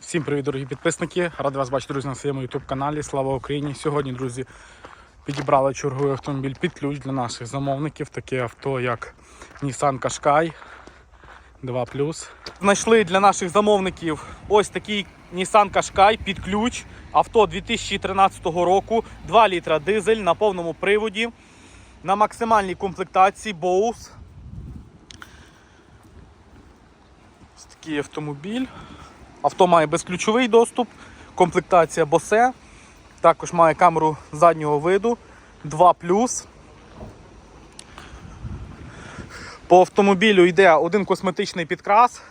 Всім привіт, дорогі підписники! Радий вас бачити, друзі, на своєму YouTube каналі. Слава Україні! Сьогодні, друзі, підібрали черговий автомобіль під ключ для наших замовників. Таке авто, як Nissan Qashqai 2 Знайшли для наших замовників ось такий Nissan Qashqai під ключ. Авто 2013 року, 2 літра дизель на повному приводі, на максимальній комплектації Bose. Ось такий автомобіль. Авто має безключовий доступ, комплектація Bose, також має камеру заднього виду 2 По автомобілю йде один косметичний підкрас.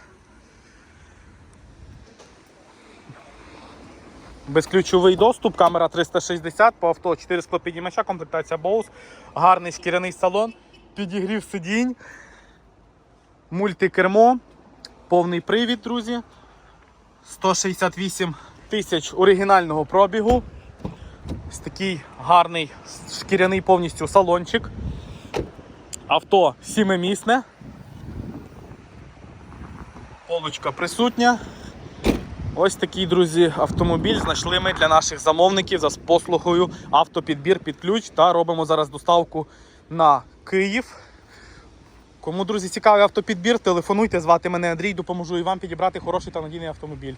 Безключовий доступ, камера 360, по авто 4 склопідіймача, комплектація Bose, гарний шкіряний салон, підігрів сидінь, мультикермо, повний привід, друзі. 168 тисяч оригінального пробігу. Ось такий гарний шкіряний повністю салончик. Авто сімимісне. Полочка присутня. Ось такий, друзі, автомобіль знайшли ми для наших замовників за послугою автопідбір під ключ та робимо зараз доставку на Київ. Кому, друзі, цікавий автопідбір, телефонуйте, звати мене Андрій, допоможу і вам підібрати хороший та надійний автомобіль.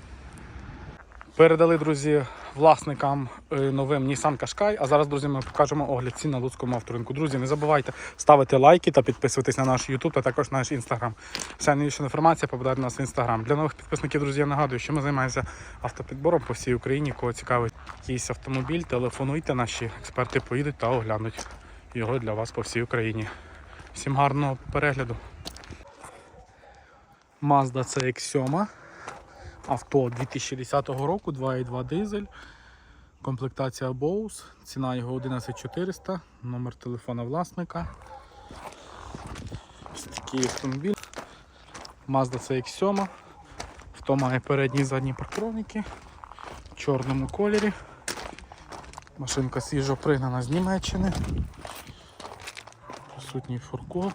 Передали, друзі, власникам е, новим Nissan Qashqai, а зараз, друзі, ми покажемо огляд цін на Луцькому авторинку. Друзі, не забувайте ставити лайки та підписуватись на наш YouTube та також на наш Instagram. Вся найбільша інформація попадає до нас в Instagram. Для нових підписників, друзі, я нагадую, що ми займаємося автопідбором по всій Україні. Кого цікавить якийсь автомобіль, телефонуйте, наші експерти поїдуть та оглянуть його для вас по всій Україні. Всім гарного перегляду. Mazda CX-7. Авто 2010 року, 2.2 дизель. Комплектація Bose. Ціна його 11400, номер телефона власника. Ось такий автомобіль. Mazda CX-7. Авто має передні і задні парктроніки в чорному кольорі. Машинка свіжо пригнана з Німеччини. Присутній фуркоп.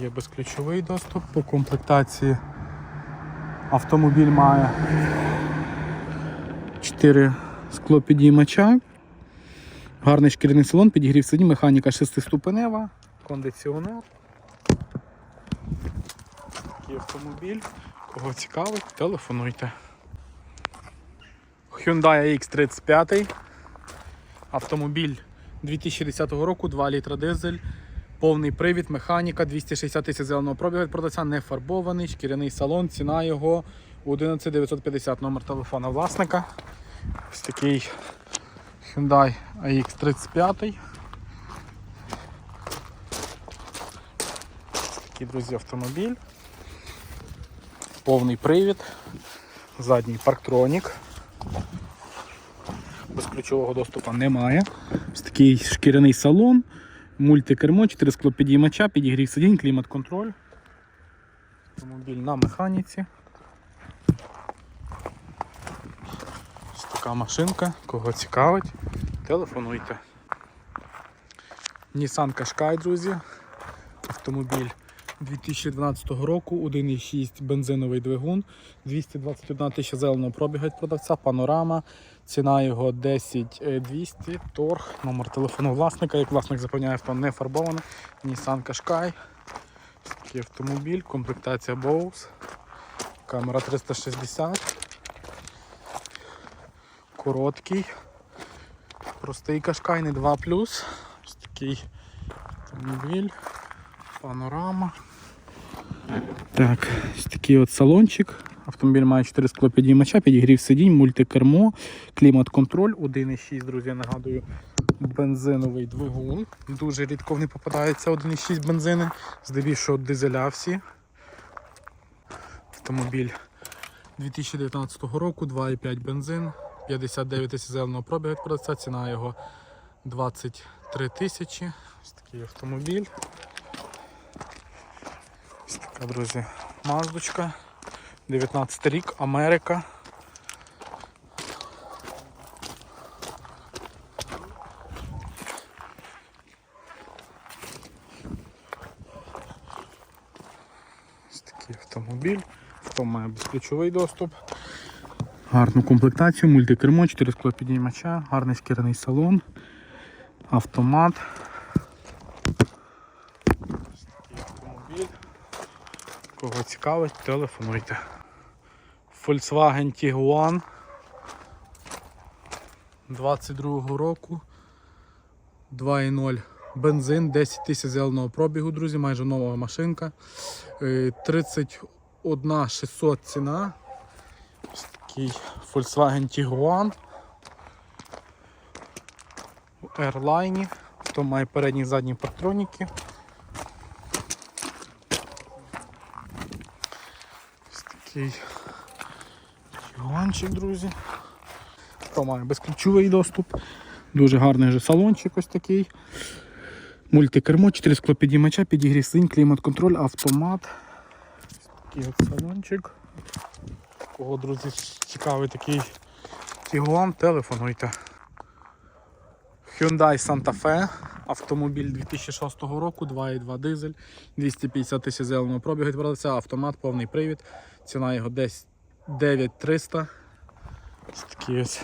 Є безключовий доступ. По комплектації автомобіль має 4 склопідіймача. Гарний шкіряний салон, підігрів сидінь, механіка 6-ступенева, кондиціонер. Такий автомобіль. Кого цікавить, телефонуйте. Hyundai X35. Автомобіль 2010 року, 2 літра дизель, повний привід, механіка, 260 тисяч зеленого пробігу від продавця, не фарбований, шкіряний салон, ціна його 11950, номер телефона власника. Ось такий Hyundai AX35. Ось такий, друзі, автомобіль. Повний привід, задній парктронік. Безключового доступу немає. Ось такий шкіряний салон, мультикермо, 4 склопідіймача, підігрів сидінь, клімат-контроль. Автомобіль на механіці. Ось така машинка, кого цікавить, телефонуйте. Nissan Qashqai, друзі. Автомобіль 2012 року, 1,6 бензиновий двигун, 221 тисяча зеленого пробігу від продавця, панорама, ціна його 10200, торг, номер телефону власника, як власник запевняє, авто не фарбоване, Nissan Qashqai, такий автомобіль, комплектація Bose, камера 360, короткий, простий Qashqai, не 2 ось такий автомобіль, панорама. Так, ось такий от салончик. Автомобіль має 4 склопідіймача, підігрів сидінь, мультикермо, клімат-контроль, 1,6, друзі, я нагадую, бензиновий двигун. Дуже рідко не попадається 1,6 бензини, здебільшого дизеля всі. Автомобіль 2019 року, 2,5 бензин, 59 тисяч зеленого пробігу продавця, ціна його 23 тисячі. Ось такий автомобіль. Ось така, друзі, маздочка. 19 рік, Америка. Ось такий автомобіль. Авто має безключовий доступ. Гарну комплектацію, мультикермо, 4 склопідіймача, гарний шкіряний салон, автомат. Ось такий автомобіль. Кого цікавить, телефонуйте. Volkswagen Tiguan 22 року. 2.0 бензин, 10 тисяч зеленого пробігу, друзі, майже нова машинка. Е, 31 600 ціна. Ось такий Volkswagen Tiguan. У Airline. Хто має передні і задні партроніки. Ось такий Тігуанчик, друзі. Хто має безключовий доступ. Дуже гарний же салончик ось такий. Мультикермо, 4 склопідіймача, підігрів синь, клімат-контроль, автомат. Такий от салончик. Кого, друзі, цікавий такий Тігуан, телефонуйте. Hyundai Santa Fe, автомобіль 2006 року, 2,2 дизель, 250 тисяч зеленого пробігу від автомат, повний привід. Ціна його десь 9300. Ось такий ось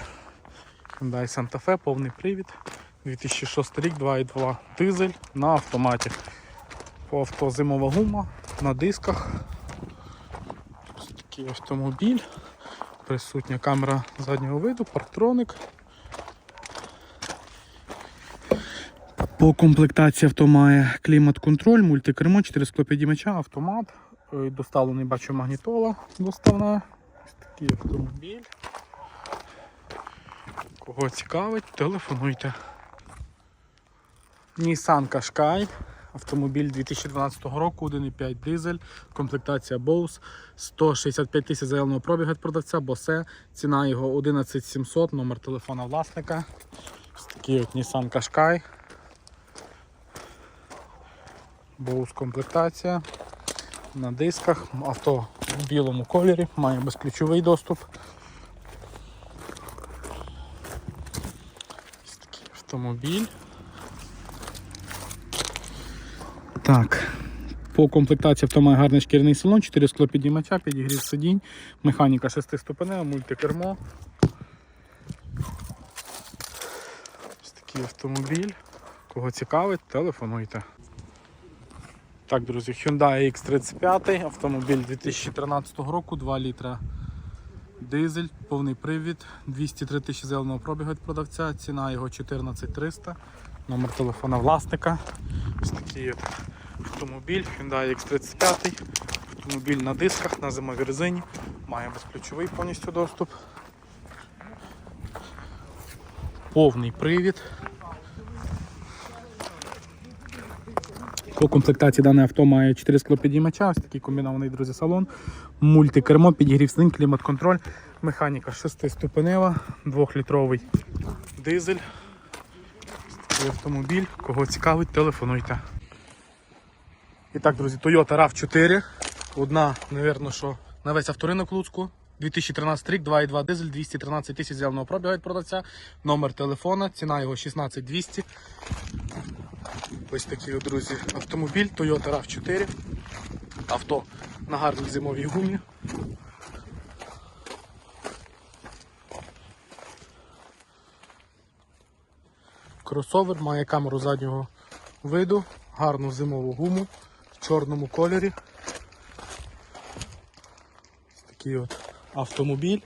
Hyundai Santa Fe, повний привід. 2006 рік, 2,2 дизель на автоматі. По авто зимова гума на дисках. Ось такий автомобіль. Присутня камера заднього виду, парктроник. По комплектації авто має клімат-контроль, мультикермо, 4 склопідіймача, автомат. Е, Доставлений бачу магнітола доставна. Такий автомобіль. Кого цікавить, телефонуйте. Nissan Qashqai. Автомобіль 2012 року, 1,5 дизель, комплектація Bose, 165 тисяч зеленого пробігу від продавця, босе, ціна його 11700, номер телефона власника. Ось такий от Nissan Qashqai. Bose комплектація. На дисках, авто в білому кольорі, має безключовий доступ. Ось такий автомобіль. Так. По комплектації авто має гарний шкіряний салон, 4 склопідіймача, підігрів сидінь, механіка 6 ступенева, мультикермо. Ось такий автомобіль. Кого цікавить, телефонуйте. Так, друзі, Hyundai X35, автомобіль 2013 року, 2 літра дизель, повний привід, 203 тисячі зеленого пробігу від продавця, ціна його 14300, номер телефона власника. Ось такий автомобіль, Hyundai X35, автомобіль на дисках, на зимовій резині, має безключовий повністю доступ. Повний привід. По комплектації дане авто має 4 склопідіймача, ось такий комбінований друзі салон, мультикермо, підігрів сидінь, клімат-контроль, механіка 6-ступенева, 2-літровий дизель. Автомобіль, кого цікавить, телефонуйте. І так, друзі, Toyota RAV4. Одна, напевно, що на весь авторинок Луцьку. 2013 рік, 2,2 дизель, 213 тисяч зеленого пробігу від продавця. Номер телефона, ціна його 16200. Ось такий, друзі, автомобіль Toyota RAV4. Авто на гарній зимовій гумі. Кросовер має камеру заднього виду, гарну зимову гуму в чорному кольорі. Такий от автомобіль.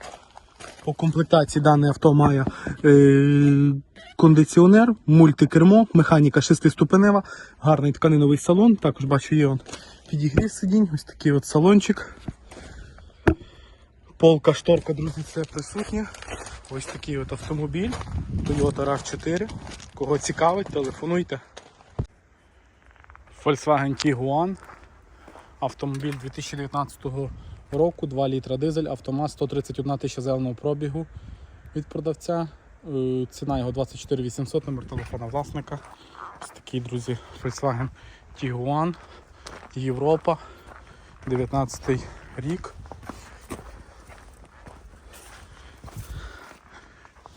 По комплектації дане авто має е, кондиціонер, мультикермо, механіка 6-ступенева, гарний тканиновий салон. Також бачу є он підігрів сидінь, ось такий от салончик. Полка, шторка, друзі, все присутнє. Ось такий от автомобіль Toyota RAV4. Кого цікавить, телефонуйте. Volkswagen Tiguan. Автомобіль 2019 року, року, 2 літра дизель, автомат 131 тисяча зеленого пробігу від продавця. Е, ціна його 24 800, номер телефона власника. Ось такий, друзі, Volkswagen Tiguan, Європа, 19 рік.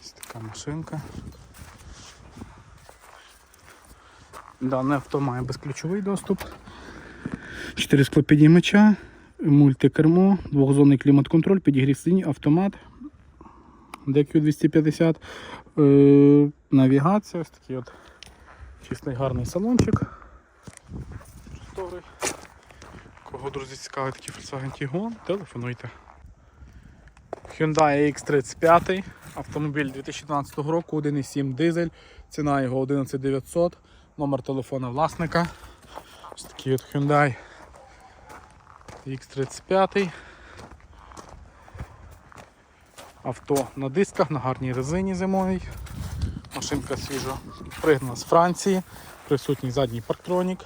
Ось така машинка. Дане авто має безключовий доступ, 4 склопідіймача мультикермо, двохзонний клімат-контроль, підігрів сидінь, автомат. DQ250. Е, навігація, ось такий от чистий гарний салончик. Кого, друзі, цікавить такий Volkswagen Tiguan, телефонуйте. Hyundai X35, автомобіль 2012 року, 1,7 дизель, ціна його 11900, номер телефона власника. Ось такий от Hyundai X35. Авто на дисках, на гарній резині зимовій. Машинка свіжо пригнана з Франції, присутній задній парктронік.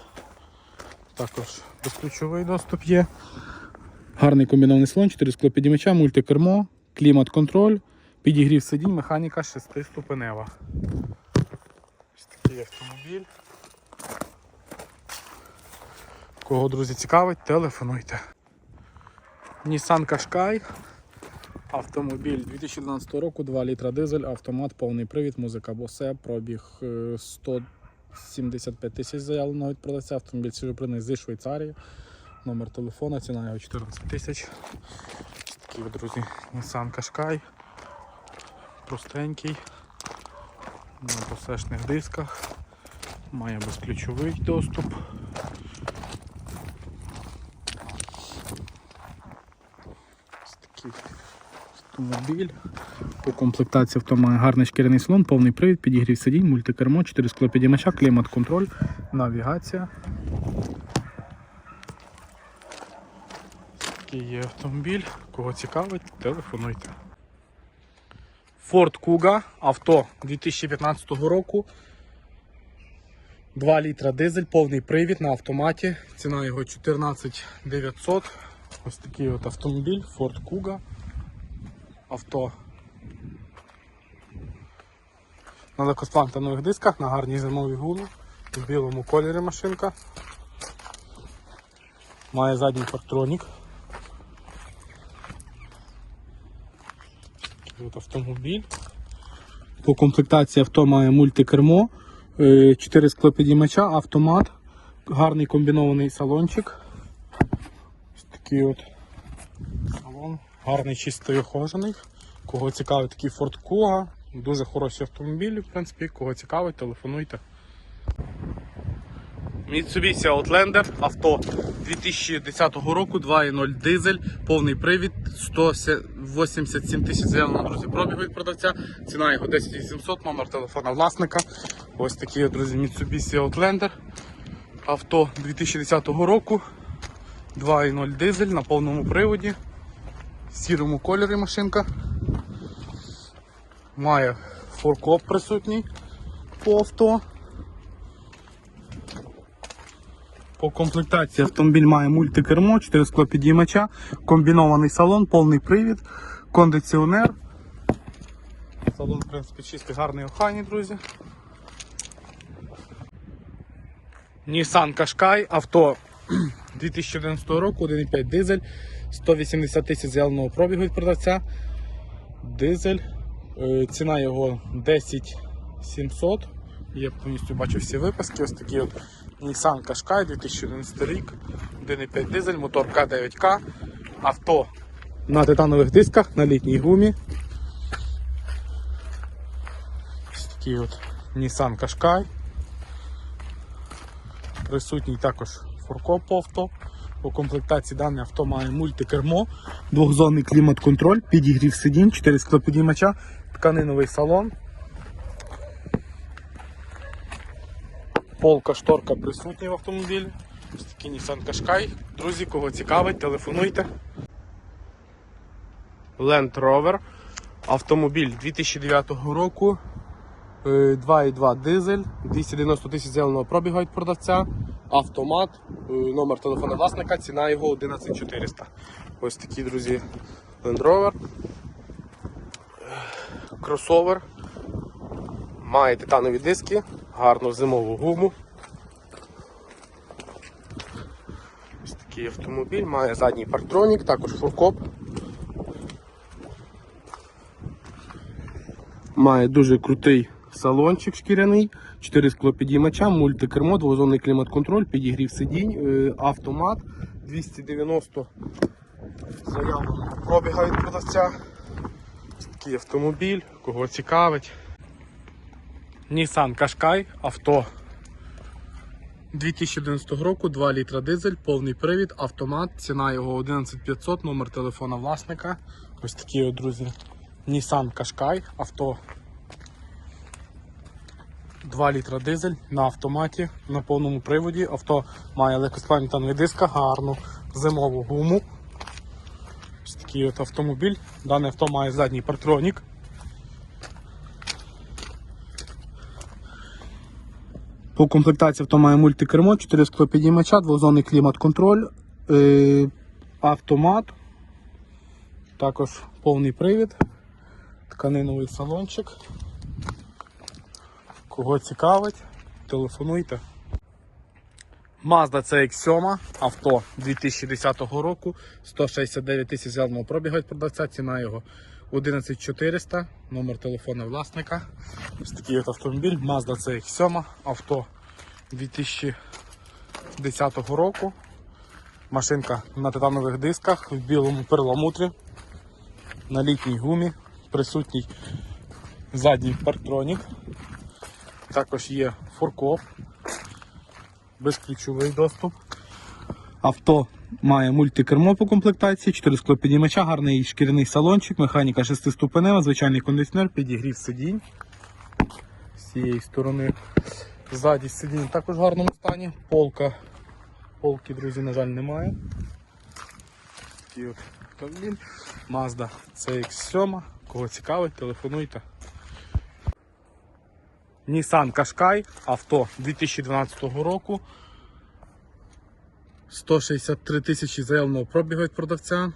Також безключовий доступ є. Гарний комбінований салон, 4 склопідімача, мультикермо, клімат-контроль, підігрів сидінь, механіка 6-ступенева. Ось такий автомобіль. Кого, друзі, цікавить, телефонуйте. Nissan Qashqai. Автомобіль 2012 року, 2 літра дизель, автомат, повний привід, музика Bose, пробіг е, 175 тисяч заявленого від продавця. Автомобіль свіжопринний зі Швейцарії. Номер телефона, ціна його 14 тисяч. Такий, друзі, Nissan Qashqai. Простенький. На босешних дисках. Має безключовий доступ. Ось автомобіль. По комплектації авто має гарний шкіряний салон, повний привід, підігрів сидінь, мультикермо, 4 склопідімача, клімат-контроль, навігація. Такий є автомобіль. Кого цікавить, телефонуйте. Ford Kuga, авто 2015 року. 2 літра дизель, повний привід на автоматі. Ціна його 14 900. Ось такий от автомобіль Ford Kuga. Авто на легкосплантанових дисках, на гарній зимовій гумі, в білому кольорі машинка. Має задній парктронік. Такий от автомобіль. По комплектації авто має мультикермо, 4 склопідіймача, автомат, гарний комбінований салончик. Такий от салон, гарний чистий охожений. Кого цікавить такий Ford Kuga, дуже хороші автомобілі, в принципі, кого цікавить, телефонуйте. Mitsubishi Outlander, авто 2010 року, 2.0 дизель, повний привід, 187 тисяч заявлено, друзі, пробігу від продавця, ціна його 10 800, номер телефона власника. Ось такий, друзі, Mitsubishi Outlander. Авто 2010 року, 2.0 дизель на повному приводі, в сірому кольорі машинка. Має форкоп присутній по авто. По комплектації автомобіль має мультикермо, 4 склопідіймача, комбінований салон, повний привід, кондиціонер. Салон, в принципі, чистий, гарний охайний, друзі. Nissan Qashqai, авто 2011 року, 1,5 дизель, 180 тисяч зеленого пробігу від продавця. Дизель. Е, Ціна його 10 700. Я повністю бачу всі виписки. Ось такий от Nissan Qashqai 2011 рік, 1,5 дизель, мотор К9К, авто на титанових дисках, на літній гумі. Ось такий от Nissan Qashqai. Присутній також фуркоп по авто. По комплектації дане авто має мультикермо, двохзонний клімат-контроль, підігрів сидінь, 4 склопідіймача, тканиновий салон. Полка, шторка присутні в автомобілі. Ось такий Nissan Qashqai. Друзі, кого цікавить, телефонуйте. Land Rover. Автомобіль 2009 року. Е, 2,2 дизель, 290 тисяч зеленого пробігу від продавця. Автомат, е, номер телефона власника, ціна його 11400. Ось такі, друзі, Land Rover. Кросовер. Має титанові диски, гарну зимову гуму. Ось такий автомобіль, має задній парктронік, також фуркоп. Має дуже крутий салончик шкіряний, 4 склопідіймача, мультикермо, двозонний клімат-контроль, підігрів сидінь, е, автомат 290 заявленого пробіга від продавця. Такий автомобіль, кого цікавить. Nissan Qashqai, авто 2011 року, 2 літра дизель, повний привід, автомат, ціна його 11500, номер телефона власника. Ось такі друзі. Nissan Qashqai, авто 2 літра дизель на автоматі, на повному приводі. Авто має легкосплавні диска, гарну зимову гуму. Ось такий от автомобіль. Дане авто має задній партронік. По комплектації авто має мультикермо, 4 склопідіймача, двозонний клімат-контроль, е, автомат, також повний привід, тканиновий салончик. Кого цікавить, телефонуйте. Mazda CX-7, авто 2010 року, 169 тисяч зеленого пробігу від продавця, ціна його 11400, номер телефона власника. Ось такий от автомобіль, Mazda CX-7, авто 2010 року. Машинка на титанових дисках, в білому перламутрі, на літній гумі, присутній задній парктронік. Також є фуркоп, безключовий доступ. Авто має мультикермо по комплектації, 4 склопідіймача, гарний шкіряний салончик, механіка 6-ступенева, звичайний кондиціонер, підігрів сидінь. З цієї сторони ззаді сидінь також в гарному стані. Полка. Полки, друзі, на жаль, немає. Такий. Mazda CX-7. Кого цікавить, телефонуйте. Nissan Qashqai, авто 2012 року. 163 тисячі заявленого пробігу від продавця.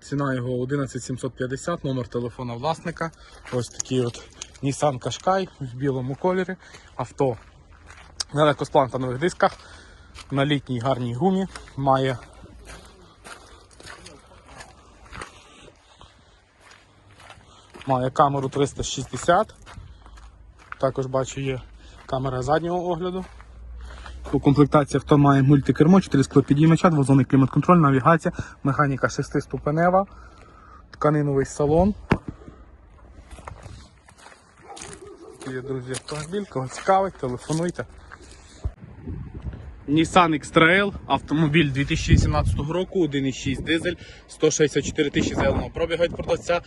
Ціна його 11750, номер телефона власника. Ось такий от Nissan Qashqai в білому кольорі. Авто на легкосплантанових дисках, на літній гарній гумі. Має Має камеру 360. Також бачу є камера заднього огляду. У комплектації авто має мультикермо, 4 склопідіймача, двозонний клімат-контроль, навігація, механіка 6-ступенева, тканиновий салон. Є, друзі, автомобіль, кого цікавить, телефонуйте. Nissan X-Trail, автомобіль 2018 року, 1,6 дизель, 164 тисячі зеленого пробігу від продавця.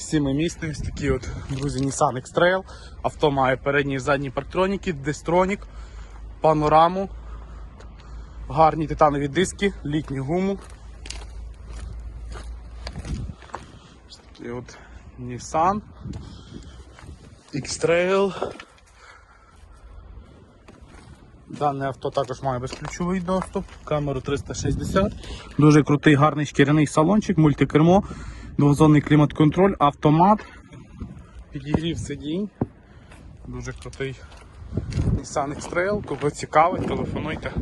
Сімимісний, ось такий от, друзі, Nissan X-Trail. Авто має передні і задні парктроніки, дистронік, панораму, гарні титанові диски, літню гуму. Ось такий от Nissan X-Trail. Дане авто також має безключовий доступ, камеру 360. Дуже крутий, гарний шкіряний салончик, мультикермо, двозонний клімат-контроль, автомат, підігрів сидінь. Дуже крутий Nissan X-Trail. Кого цікавить, телефонуйте.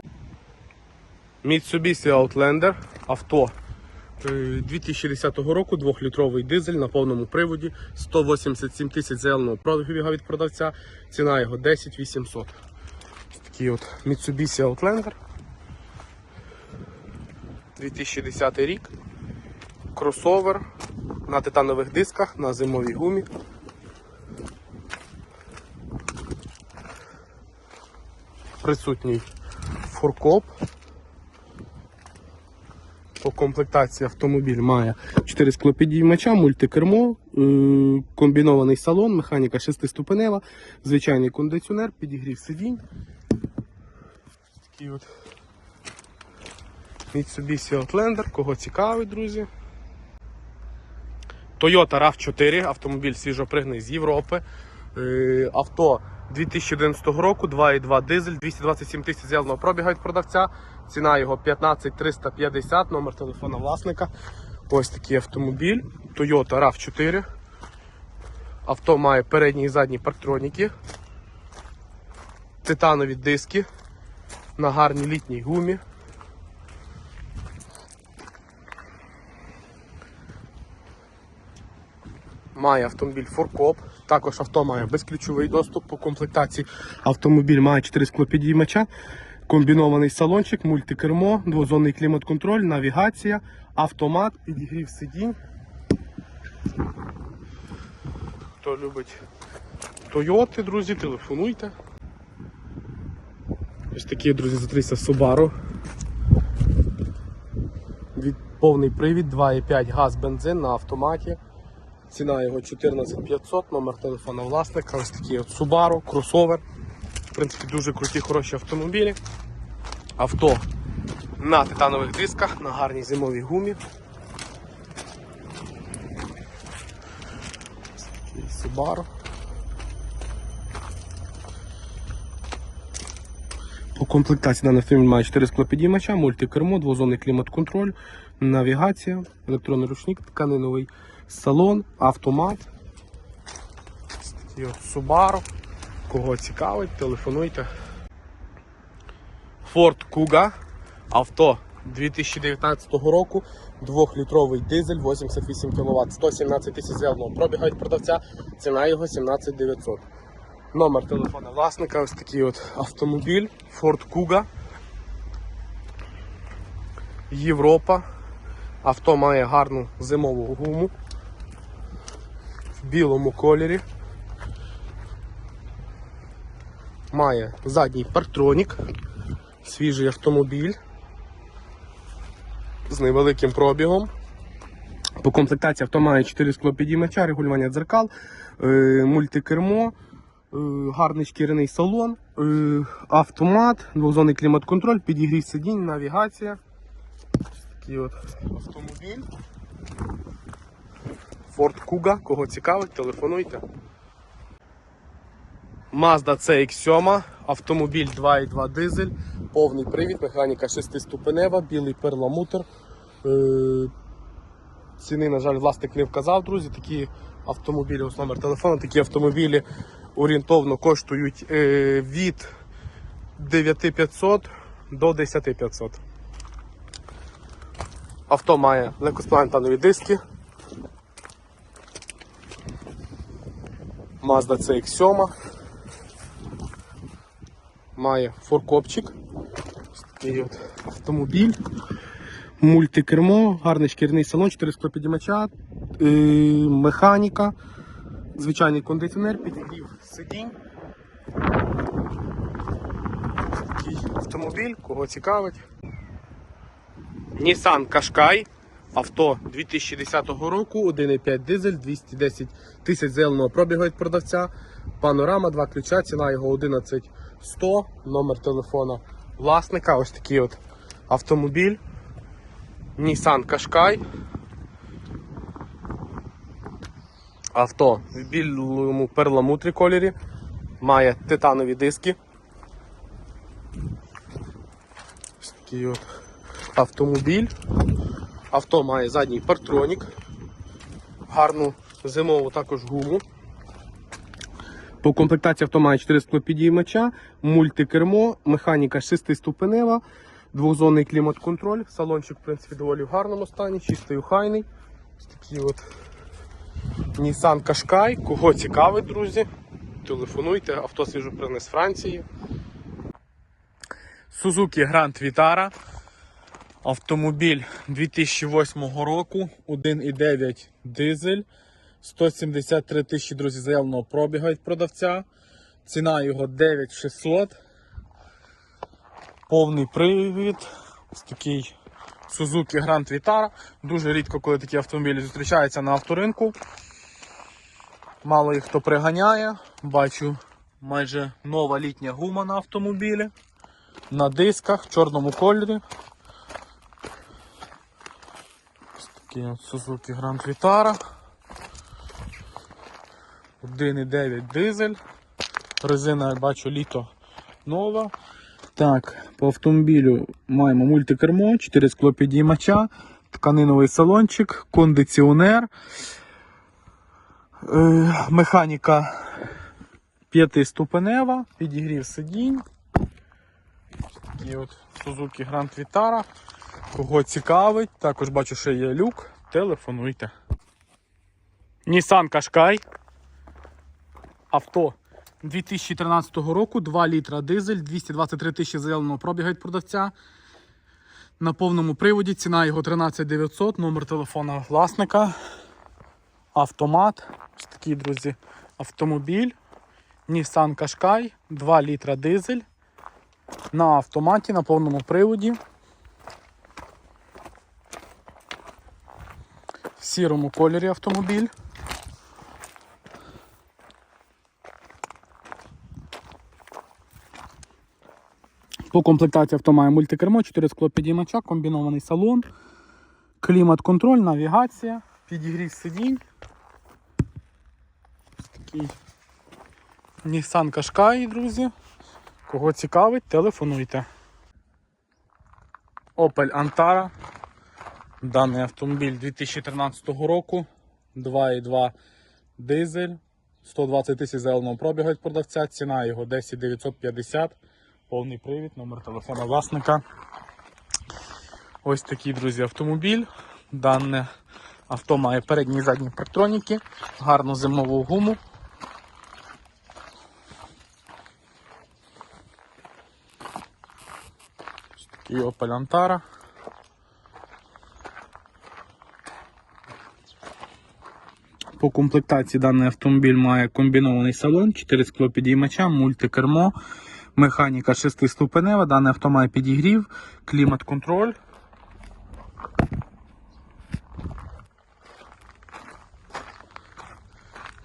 Mitsubishi Outlander. Авто Е, 2010 року 2-літровий дизель на повному приводі, 187 тисяч зеленого пробігу від продавця, ціна його 10 800. Такий от Mitsubishi Outlander. 2010 рік. Кросовер на титанових дисках, на зимовій гумі. Присутній фуркоп. По комплектації автомобіль має 4 склопідіймача, мультикермо, е, комбінований салон, механіка 6-ступенева, звичайний кондиціонер, підігрів сидінь. Такий от Mitsubishi Outlander, кого цікавить, друзі. Toyota RAV4, автомобіль свіжопригнаний з Європи. Е, Авто 2011 року, 2,2 дизель, 227 тисяч зеленого пробіга від продавця. Ціна його 15 350, номер телефона власника. Ось такий автомобіль. Toyota RAV4. Авто має передні і задні парктроніки. Титанові диски на гарній літній гумі. Має автомобіль форкоп. Також авто має безключовий доступ по комплектації. Автомобіль має 4 склопідіймача, комбінований салончик, мультикермо, двозонний клімат-контроль, навігація, автомат, підігрів сидінь. Хто любить Тойоти, друзі, телефонуйте. Ось такі, друзі, затрися Subaru. Від повний привід 2,5 газ бензин на автоматі. Ціна його 14500, номер телефона власника. Ось такий от Subaru, кросовер. В принципі, дуже круті, хороші автомобілі. Авто на титанових дисках, на гарній зимовій гумі. Ось такий Subaru. По комплектації даний автомобіль має 4 склопідіймача, мультикермо, двозонний клімат-контроль, навігація, електронний ручник, тканиновий салон, автомат. Такий от Subaru. Кого цікавить, телефонуйте. Ford Kuga. Авто 2019 року. 2-літровий дизель, 88 кВт, 117 тисяч зеленого пробіга від продавця. Ціна його 17 900. Номер телефона власника, ось такий от автомобіль Ford Kuga. Європа. Авто має гарну зимову гуму білому кольорі. Має задній партронік, свіжий автомобіль з невеликим пробігом. По комплектації авто має 4 склопідіймача, регулювання дзеркал, е, мультикермо, е, гарний шкіряний салон, е, автомат, двозонний клімат-контроль, підігрів сидінь, навігація. Такий от автомобіль. Ford Kuga, кого цікавить, телефонуйте. Mazda CX-7, автомобіль 2.2 дизель, повний привід, механіка 6-ступенева, білий перламутр. Е, Ціни, на жаль, власник не вказав, друзі. Такі автомобілі, ось номер телефону, такі автомобілі орієнтовно коштують е, від 9500 до 10500. Авто має легкосплантанові диски. Mazda CX-7. Має форкопчик. Такий от автомобіль. Мультикермо, гарний шкірний салон, 4 склопідімача, е, механіка, звичайний кондиціонер, підігрів сидінь. Такий автомобіль, кого цікавить. Nissan Qashqai. Авто 2010 року, 1,5 дизель, 210 тисяч зеленого пробігу від продавця. Панорама, два ключа, ціна його 11100, номер телефона власника. Ось такий от автомобіль. Nissan Qashqai. Авто в білому перламутрі кольорі. Має титанові диски. Ось такий от автомобіль. Авто має задній партронік, гарну зимову також гуму. По комплектації авто має 4 склопідіймача, мультикермо, механіка 6-ступенева, двозонний клімат-контроль. Салончик, в принципі, доволі в гарному стані, чистий охайний. Ось такий от Nissan Qashqai. Кого цікавить, друзі, телефонуйте, авто свіжо принес з Франції. Suzuki Grand Vitara. Автомобіль 2008 року, 1,9 дизель, 173 тисячі, друзі, заявленого пробіга від продавця. Ціна його 9600. Повний привід. Ось такий Suzuki Grand Vitara. Дуже рідко, коли такі автомобілі зустрічаються на авторинку. Мало їх хто приганяє. Бачу майже нова літня гума на автомобілі. На дисках в чорному кольорі. Ось такий Suzuki Grand Vitara. 1,9 дизель. Резина, я бачу, літо нова. Так, по автомобілю маємо мультикермо, 4 склопідіймача, тканиновий салончик, кондиціонер, е, механіка п'ятиступенева, підігрів сидінь. Такий от Suzuki Grand Vitara. Кого цікавить, також бачу, що є люк. Телефонуйте. Nissan Qashqai. Авто 2013 року, 2 літра дизель, 223 тисячі заявленого пробіга від продавця. На повному приводі ціна його 13900, номер телефона власника. Автомат. Ось такий, друзі, автомобіль. Nissan Qashqai, 2 літра дизель. На автоматі, на повному приводі. В сірому кольорі автомобіль. По комплектації авто має мультикермо, 4 склопідіймача, комбінований салон, клімат-контроль, навігація, підігрів сидінь. Такий Nissan Qashqai, друзі. Кого цікавить, телефонуйте. Opel Antara. Даний автомобіль 2013 року. 2,2 дизель. 120 тисяч зеленого пробігу від продавця. Ціна його 10 950. Повний привід, номер телефона власника. Ось такий, друзі, автомобіль. Дане авто має передні і задні парктроніки, гарну зимову гуму. Ось такий Opel По комплектації даний автомобіль має комбінований салон, 4 склопідіймача, мультикермо, механіка 6-ступенева, даний авто має підігрів, клімат-контроль.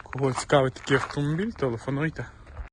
Кого цікавить такий автомобіль, телефонуйте.